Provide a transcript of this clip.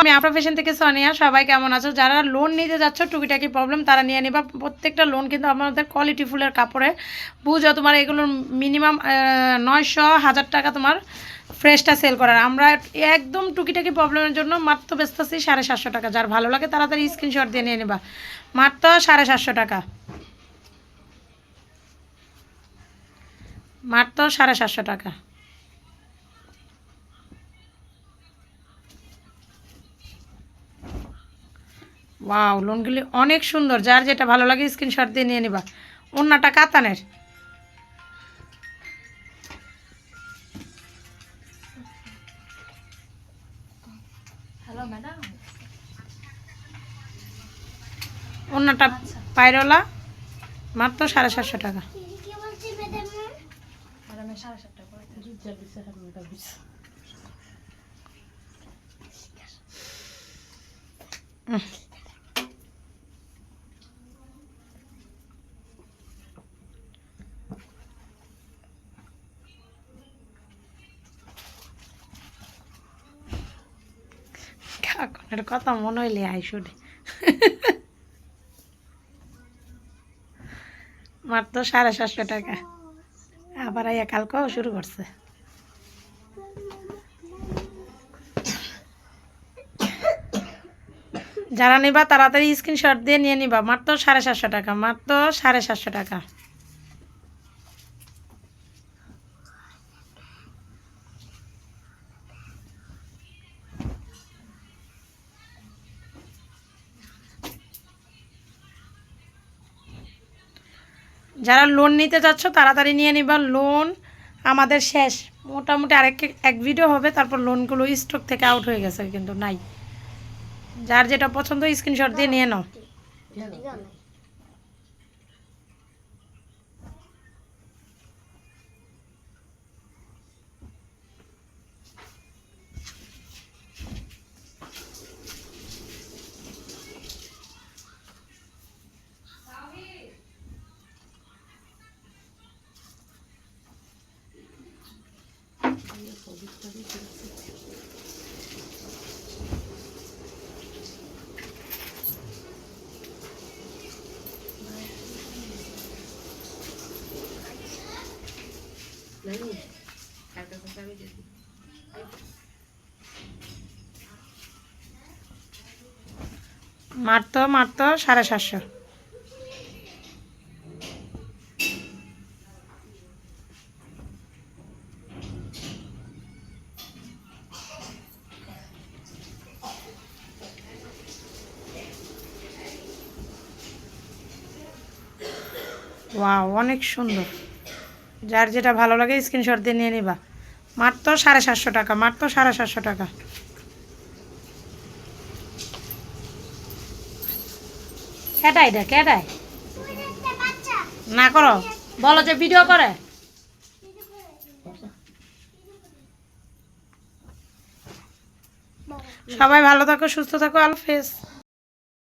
আমি আপনার ফ্যাশন থেকে সোনিয়া সবাই কেমন আছো? যারা লোন নিতে যাচ্ছ, টুকিটাকি প্রবলেম তারা নিয়ে নিবা। প্রত্যেকটা লোন কিন্তু আমাদের কোয়ালিটি ফুলের কাপড়ে। বুঝো তোমার এগুলোর মিনিমাম নয়শো, হাজার টাকা তোমার ফ্রেশটা সেল করার। আমরা একদম টুকিটাকি প্রবলেমের জন্য মাত্র বেচতেছি সাড়ে সাতশো টাকা। যার ভালো লাগে তাড়াতাড়ি স্ক্রিনশট দিয়ে নিয়ে নেবা। মাত্র সাড়ে সাতশো টাকা। মাত্র সাড়ে সাতশো টাকা। ওয়াও লোনগুলি অনেক সুন্দর। যার যেটা ভালো লাগে স্ক্রিনশট দিয়ে নিয়ে নিবা। অন্যটা কাতানের। অন্যটা পায়রলা মাত্র সাড়ে সাতশো টাকা। ম্যাডামের সাড়ে সাতটা করে উম। কাকনের কথা মনে হইলে আইসুডে মাত্র সাড়ে সাতশো টাকা। আবার আইয়া কালকেও শুরু করছে। যারা নিবা তাড়াতাড়ি স্ক্রিনশট দিয়ে নিয়ে নিবা। মাত্র সাড়ে সাতশো টাকা মাত্র সাড়ে সাতশো টাকা। যারা লোন নিতে যাচ্ছ, তাড়াতাড়ি নিয়ে নিবা। লোন আমাদের শেষ। মোটামুটি আরেক এক ভিডিও হবে, তারপর লোনগুলো স্টক থেকে আউট হয়ে গেছে, কিন্তু নাই। যার যেটা পছন্দ স্ক্রিনশট দিয়ে নিয়ে নাও। মাত্র মারতো সাড়ে সাতশো। ওয়াও অনেক সুন্দর। যার যেটা ভালো লাগে স্ক্রিনশট দিয়ে নিয়ে নিবা। মাত্র সাড়ে সাতশো টাকা, মাত্র সাড়ে সাতশো টাকা। কেটাই দে কেটাই না করো। বলো যে ভিডিও করে। সবাই ভালো থাকো, সুস্থ থাকো আলফেজ